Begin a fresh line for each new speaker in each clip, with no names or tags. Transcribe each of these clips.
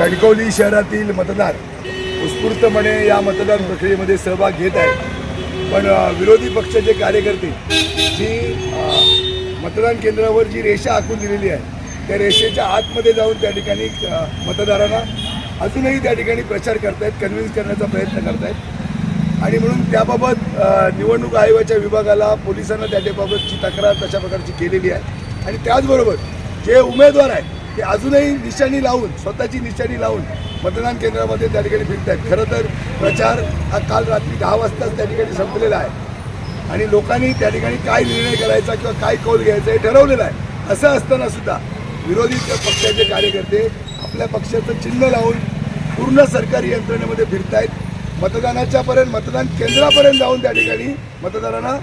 कणकवली शहरातील मतदार उत्स्फूर्तपणे या मतदान प्रक्रियेमध्ये सहभाग घेत आहेत. पण विरोधी पक्षाचे कार्यकर्ते जी मतदान केंद्रावर जी रेषा आखून दिलेली आहे त्या रेषेच्या आतमध्ये जाऊन त्या ठिकाणी मतदारांना अजूनही त्या ठिकाणी प्रचार करतायत कन्व्हिन्स करण्याचा प्रयत्न करतायत. आणि म्हणून त्याबाबत निवडणूक आयोगाच्या विभागाला पोलिसांना त्याच्याबाबतची तक्रार तशा प्रकारची केलेली आहे. आणि त्याचबरोबर जे उमेदवार आहेत ते अजूनही निशाणी लावून स्वतःची निशाणी लावून मतदान केंद्रामध्ये त्या ठिकाणी फिरत आहेत खरं तर प्रचार हा काल रात्री दहा वाजताच त्या ठिकाणी संपलेला आहे. आणि लोकांनी त्या ठिकाणी काय निर्णय करायचा किंवा काय कौल घ्यायचा हे ठरवलेलं आहे. असं असताना सुद्धा विरोधी पक्षाचे कार्यकर्ते आपल्या पक्षाचं चिन्ह लावून पूर्ण सरकारी यंत्रणेमध्ये फिरत मतदानाच्या पर्यंत मतदान केंद्रापर्यंत जाऊन त्या ठिकाणी मतदारांना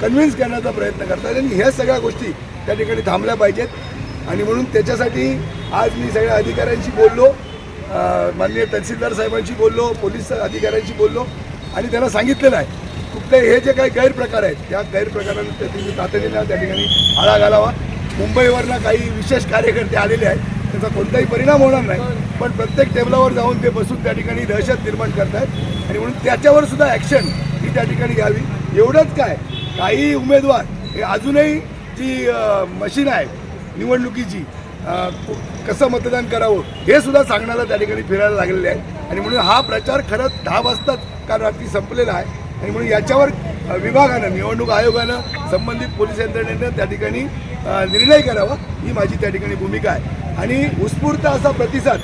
कन्व्हिन्स करण्याचा प्रयत्न करतात आणि ह्या सगळ्या गोष्टी त्या ठिकाणी थांबल्या पाहिजेत. आणि म्हणून त्याच्यासाठी आज मी सगळ्या अधिकाऱ्यांशी बोललो माननीय तहसीलदार साहेबांशी बोललो पोलीस अधिकाऱ्यांशी बोललो आणि त्यांना सांगितलेलं आहे कुठले हे जे काही गैरप्रकार आहेत त्या गैरप्रकारांना त्याची तातडीनं त्या ठिकाणी आळा घालावा. मुंबईवरनं काही विशेष कार्यकर्ते आलेले आहेत त्याचा कोणताही परिणाम होणार नाही पण प्रत्येक टेबलावर जाऊन ते बसून त्या ठिकाणी दहशत निर्माण करतायत. आणि म्हणून त्याच्यावर सुद्धा ॲक्शन ही त्या ठिकाणी घ्यावी. एवढंच काय काही उमेदवार हे अजूनही जी मशीन आहे निवडणुकीची कसं मतदान करावं हे सुद्धा सांगण्याला त्या ठिकाणी फिरायला लागलेले आहे आणि म्हणून हा प्रचार खरंच दहा वाजताच काल रात्री संपलेला आहे. आणि म्हणून याच्यावर विभागानं निवडणूक आयोगानं संबंधित पोलीस यंत्रणेनं त्या ठिकाणी निर्णय करावा ही माझी त्या ठिकाणी भूमिका आहे. आणि उत्स्फूर्त असा प्रतिसाद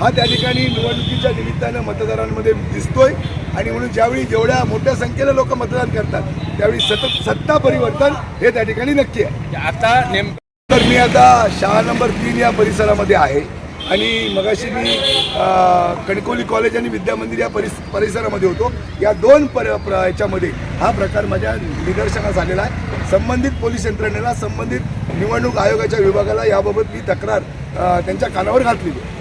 हा त्या ठिकाणी निवडणुकीच्या निमित्तानं मतदारांमध्ये दिसतोय. आणि म्हणून ज्यावेळी जेवढ्या मोठ्या संख्येनं लोक मतदान करतात त्यावेळी सतत सत्ता परिवर्तन हे त्या ठिकाणी नक्की आहे.
आता नेम
तर मी आता शाळा नंबर तीन या परिसरामध्ये आहे. आणि मगाशी मी कणकोली कॉलेज आणि विद्यामंदिर या परिस परिसरामध्ये होतो. या दोन पर प्र- याच्यामध्ये हा प्रकार माझ्या निदर्शनास आलेला आहे. संबंधित पोलीस यंत्रणेला संबंधित निवडणूक आयोगाच्या विभागाला याबाबत मी तक्रार त्यांच्या कानावर घातलेली आहे.